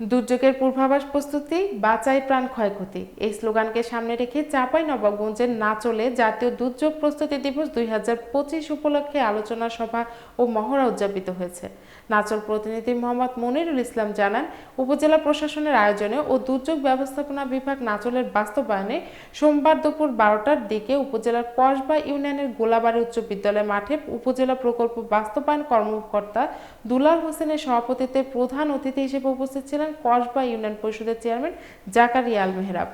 দুর্যোগের পূর্বাভাস প্রস্তুতি, বাঁচাই প্রাণ ক্ষয়ক্ষতি। এই স্লোগানকে সামনে রেখে চাঁপাই নবাবগঞ্জের নাচলে জাতীয় দুর্যোগ প্রস্তুতি দিবস দুই হাজার পঁচিশ উপলক্ষে আলোচনা সভা ও মহড়া উদযাপিত হয়েছে। নাচল প্রতিনিধি মোহাম্মদ মনিরুল ইসলাম জানান, উপজেলা প্রশাসনের আয়োজনে ও দুর্যোগ ব্যবস্থাপনা বিভাগ নাচলের বাস্তবায়নে সোমবার দুপুর বারোটার দিকে উপজেলার কসবা ইউনিয়নের গোলাবাড়ি উচ্চ বিদ্যালয় মাঠে উপজেলা প্রকল্প বাস্তবায়ন কর্মকর্তা দুলাল হোসেনের সভাপতিত্বে প্রধান অতিথি হিসেবে উপস্থিত ছিলেন কসবা ইউনিয়ন পরিষদের চেয়ারম্যান জাকারিয়া আল মেহরাব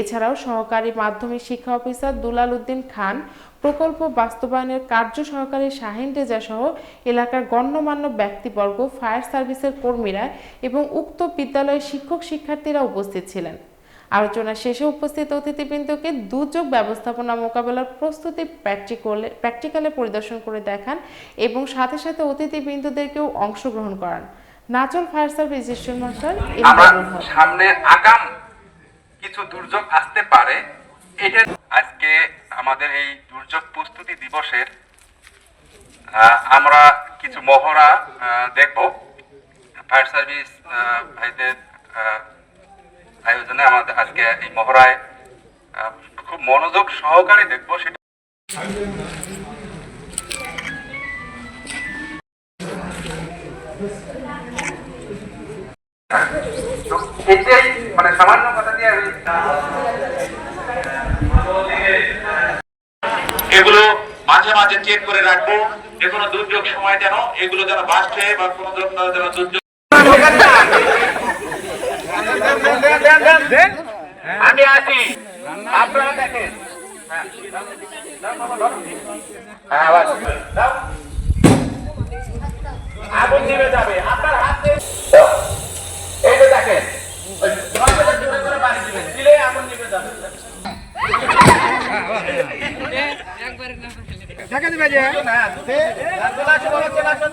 এছাড়াও সহকারী মাধ্যমিক শিক্ষা অফিসার দুলাল উদ্দিন খান, প্রকল্প বাস্তবায়নের কার্য সহকারী শাহিন রেজা সহ এলাকার গণ্যমান্য ব্যক্তিবর্গ, ফায়ার সার্ভিসের কর্মীরা এবং উক্ত বিদ্যালয়ের শিক্ষক শিক্ষার্থীরা উপস্থিত ছিলেন। আলোচনা শেষে উপস্থিত অতিথিবৃন্দকে দুর্যোগ ব্যবস্থাপনা মোকাবেলার প্রস্তুতি প্র্যাকটিকলে, প্র্যাকটিক্যালে পরিদর্শন করে দেখান এবং সাথে সাথে অতিথিবৃন্দদেরকেও অংশগ্রহণ করান। নাচল ফায়ার সার্ভিস স্টেশন মাস্টার আমরা সামনে আগাম কিছু দুর্যোগ আসতে পারে। এটা আজকে আমাদের এই দুর্যোগ প্রস্তুতি দিবসের আমরা কিছু মহড়া দেখব। ফায়ার সার্ভিস ভাইদের আয়োজনে আমাদের আজকে এই মহড়ায় খুব মনোযোগ সহকারে দেখব সেটা। এটাই মানে সামান্য কথা দিয়ে আমি এগুলো মাঝে মাঝে চেক করে রাখব। যে কোনো দুর্যোগ সময় যেন এগুলো যেন বাঁচছে বা কোনো যেন দুর্যোগ আমি আছি আপনারা দেখেন। হ্যাঁ আগুন নিভে যাবে। আপনার হাতে এই যে দেখেন ওই নয়টা জোরে করে বাড়ি দিবেন দিলে আগুন নিভে যাবে। দেখা দিবে যে না চলে আসো, চলে আসো।